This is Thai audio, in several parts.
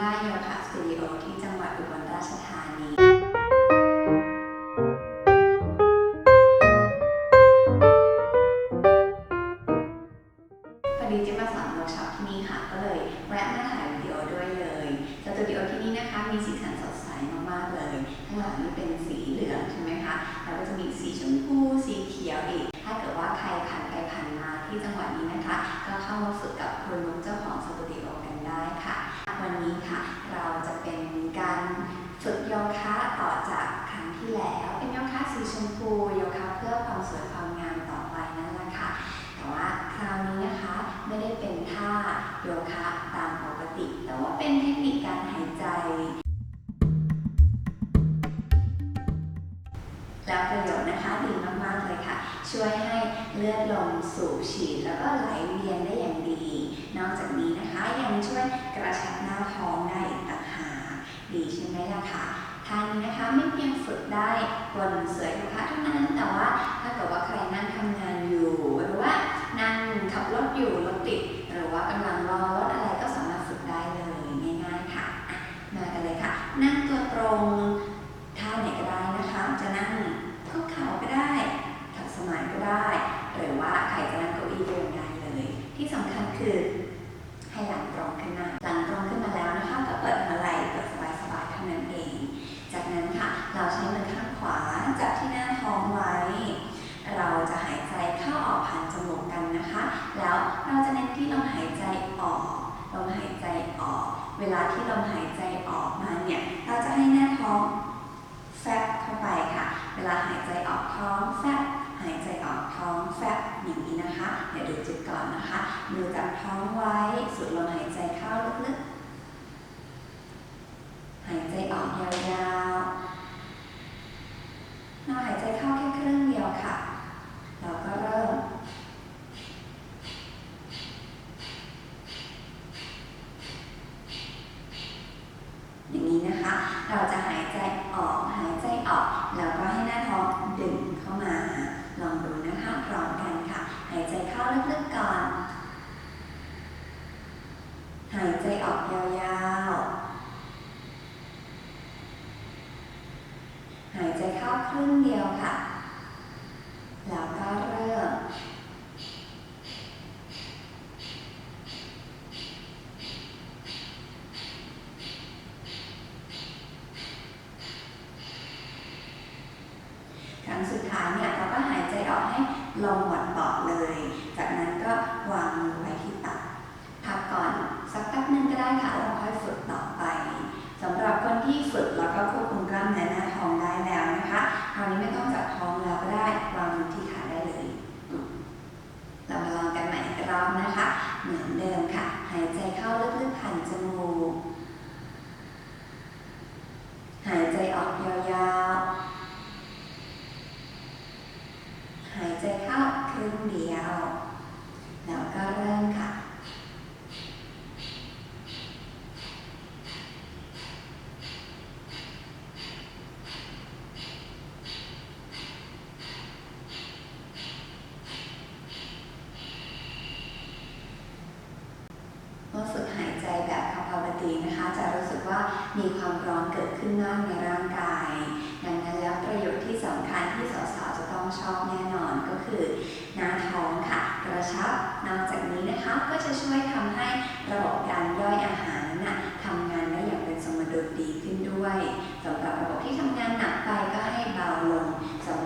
ว่าโยธาสตูดิโอที่จังหวัดอุบลราชธานี พอดีจะมาสอนเวิร์กช็อปที่นี่ค่ะ ก็เลยแวะมาถ่ายวิดีโอด้วยเลยสตูดิโอที่นี่นะคะมีสีสันสดใสมากๆเลย ข้างหลังนี่เป็นสีเหลืองใช่ไหมคะ แล้วก็จะมีสีชมพูสีเขียวอีก ถ้าเกิดว่าใครผ่านไปผ่านมาที่จังหวัดนี้นะคะ ก็เข้ามาฝึกกับคุณนุ๊กเจ้าของสตูดิโอกันได้ค่ะ นี้ค่ะ เราจะเป็นการฝึกโยคะต่อจากครั้งที่แล้ว เป็นโยคะสีชมพูโยคะเพื่อความสวยความงามต่อไปนั่นแหละค่ะ แต่ว่าคราวนี้นะคะไม่ได้เป็นท่าโยคะตามปกติ แต่ว่าเป็นเทคนิคการหายใจ แล้วประโยชน์นะคะดีมากๆเลยค่ะ ช่วยให้เลือดลมสูบฉีดแล้วก็ไหลเวียนได้อย่างดี นอกจากนี้นะคะยังช่วยกระชับ ท้องได้อีกต่างหากดีใช่ไหมล่ะคะท่านี้นะคะไม่เพียงฝึกได้บนเสือโยคะเท่านั้นแต่ว่าถ้าเกิดว่าใครนั่งทำงานอยู่ หรือว่านั่งขับรถอยู่รถติด หรือว่ากำลังรอรถอะไรก็สามารถฝึกได้เลยง่ายๆค่ะมากันเลยค่ะ นั่งตัวตรงท่าไหนก็ได้นะคะ จะนั่งคุกเข่าก็ได้ถัดสมาธิก็ได้ หรือว่าใครจะนั่งเก้าอี้ก็ยังได้เลย ที่สำคัญคือ เราจะหายใจเข้าออกผ่านจมูกกันนะคะ แล้วเราจะเน้นที่ลมหายใจออกลมหายใจออก เวลาที่ลมหายใจออกมาเนี่ย เราจะให้หน้าท้องแฟบเข้าไปค่ะ เวลาหายใจออกท้องแฟบหายใจออกท้องแฟบอย่างนี้นะคะ เดี๋ยวดูจุดก่อนนะคะ มือจับท้องไว้สูดลมหายใจเข้าลึกๆ หายใจออกยาวๆเราหายใจเข้าแค่ครึ่งเดียวค่ะ เราก็เริ่ม อย่างนี้นะคะ เราจะหายใจออกหายใจออกแล้วก็ให้หน้าท้องดึงเข้ามา ลองดูนะคะพร้อมกันค่ะ หายใจเข้าลึกๆก่อน หายใจออกยาวๆ หายใจเข้าครึ่งเดียวค่ะ แล้วก็เริ่ม ครั้งสุดท้ายเนี่ยเราก็หายใจออกให้ ลงหมดบอดเลย จากนั้นก็วางมือไว้ที่ตักพักก่อนสักแป๊บนึงก็ได้ค่ะแล้วค่อยฝึกต่อไปสำหรับคนที่ฝึกแล้วก็ควบคุมกล้ามเนื้อหน้าท้องได้แล้วนะคะคราวนี้ไม่ต้องจับท้องแล้วก็ได้วางมือที่ขาได้เลยอืมเรามาลองกันใหม่อีกรอบนะคะ เหมือนเดิมค่ะ หายใจเข้าลึกๆผ่านจมูก หายใจออกยาวๆ หายใจเข้าครึ่งเดียว แล้วก็เริ่มค่ะ เมื่อฝึกหายใจแบบคาปาปตีนะคะ จะรู้สึกว่า มีความร้อนเกิดขึ้นมากในร่างกาย ดังนั้นแล้วประโยชน์ที่สำคัญที่สาวๆจะต้องชอบแน่นอนก็คือหน้าท้องค่ะ กระชับ นอกจากนี้นะคะก็จะช่วยทำให้ระบบการย่อยอาหารนะ่ะทำงานได้อย่างเป็นสมดุลดีขึ้นด้วยสำหรับระบบที่ทำงานหนักไปก็ให้เบาลงสำห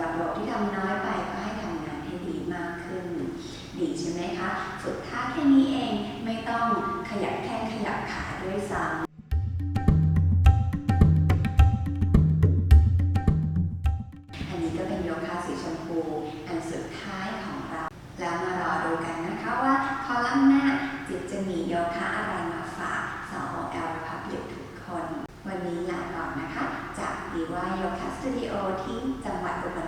รับ จิตจะมีโยคะอะไรมาฝากสาวแอลพับลิกทุกคน วันนี้ลาก่อนนะคะ จากดีว่าโยคะสตูดิโอที่จังหวัดอุบล